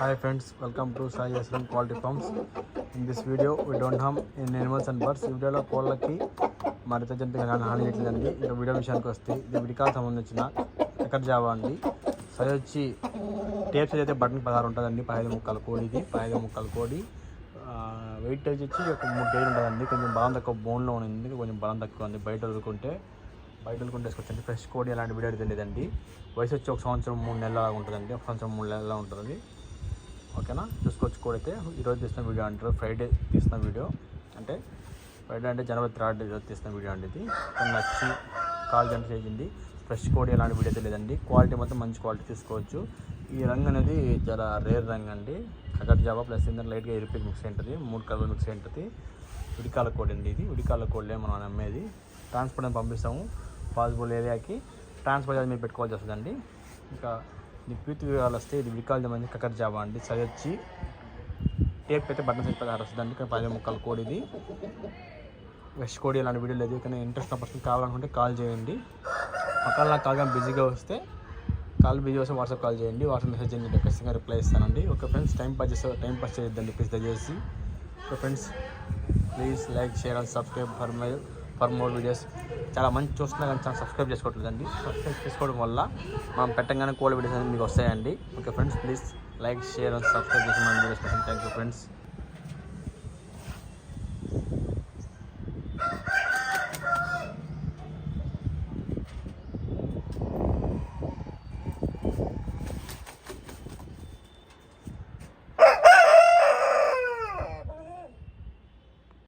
Hi friends, welcome to Sai Asram Quality Farms. In this video, we don't harm in animals and birds. ఈ వీడియోలో కోళ్ళకి మరింత జంతువులు హాని చేయట్లేదండి ఇక వీడియో విషయానికి వస్తే ఇది విడికాలకు సంబంధించిన ఎక్కడ జావా అండి సైజ్ వచ్చి టేప్ సైజ్ అయితే బటన్ పదహారు ఉంటుందండి పదహైదు ముక్కల కోడిది పదహైదు ముక్కల కోడి. వెయిట్ వచ్చి ఒక మూడు డేలు ఉంటుందండి కొంచెం బలం తక్కువ బోన్లో ఉంది కొంచెం బలం తక్కువ ఉంది. బయట వదులుకుంటే బయట వదులుకుంటే ఫ్రెష్ కోడి అలాంటి వీడియో అయితే తెలియదండి వయసు వచ్చి ఒక సంవత్సరం మూడు నెలల ఉంటుందండి ఒక సంవత్సరం మూడు నెలల ఉంటుంది ఓకేనా? చూసుకోవచ్చు కూడా అయితే ఈరోజు తీసిన వీడియో అంటారు. ఫ్రైడే తీసిన వీడియో. అంటే ఫ్రైడే అంటే జనవరి థర్డ్ ఈరోజు తీసిన వీడియో అండి ఇది. నచ్చి కాల్ గంట చేసింది. ఫ్రెష్ కూడా ఎలాంటి వీడియో తెలియదండి. క్వాలిటీ మొత్తం మంచి క్వాలిటీ తీసుకోవచ్చు ఈ రంగు అనేది చాలా రేర్ రంగు అండి. కగర్ జాబా ప్లస్ ఏంటంటే లైట్గా ఎరిపిక్ మిక్స్ ఉంటుంది మూడు కలర్ మిక్స్ ఉంటుంది ఉడికాల కోడి అండి ఇది. ఉడికాల కోడిలే మనం అమ్మేది ట్రాన్స్పోర్ట్ పంపిస్తాము. పాసిబుల్ ఏరియాకి ట్రాన్స్పోర్ట్ అది మీరు పెట్టుకోవాల్సి వస్తుందండి. ఇంకా ఇది పూర్తి వివరాలు వస్తే ఇది వికాల్ మంది కక్కర్ జావా అండి. సరి వచ్చి టేప్ అయితే బటన్ సైజ్ పదహారు వస్తుందండి ఇక్కడ పదిహేను ముక్కలు కోడి ఇది. వెస్ట్ కోడి అలాంటి వీడియో లేదు. కానీ ఇంట్రెస్ట్ ఉన్న పర్సన్ కావాలనుకుంటే కాల్ చేయండి. అక్కడ నాకు కాల్ కానీ బిజీగా వస్తే కాల్ బిజీ వస్తే వాట్సాప్ కాల్ చేయండి. వాట్సాప్ మెసేజ్ చేయండి. ఖచ్చితంగా రిప్లై ఇస్తానండి ఓకే ఫ్రెండ్స్ టైం పాస్ చేస్తే టైం పాస్ చేయొద్దండి. ప్లీజ్ దయచేసి. Okay friends please like share and subscribe for my for more videos. చాలా మంచి చూస్తున్నా కానీ చాలా సబ్స్క్రైబ్ చేసుకోవట్లేదండి. సబ్స్క్రైబ్ చేసుకోవడం వల్ల మనం పెట్టంగానే కోల్డ్ వీడియోస్ అనేది మీకు వస్తాయండి. Okay friends please like share and subscribe చేసి మన వీడియోస్ థ్యాంక్ యూ ఫ్రెండ్స్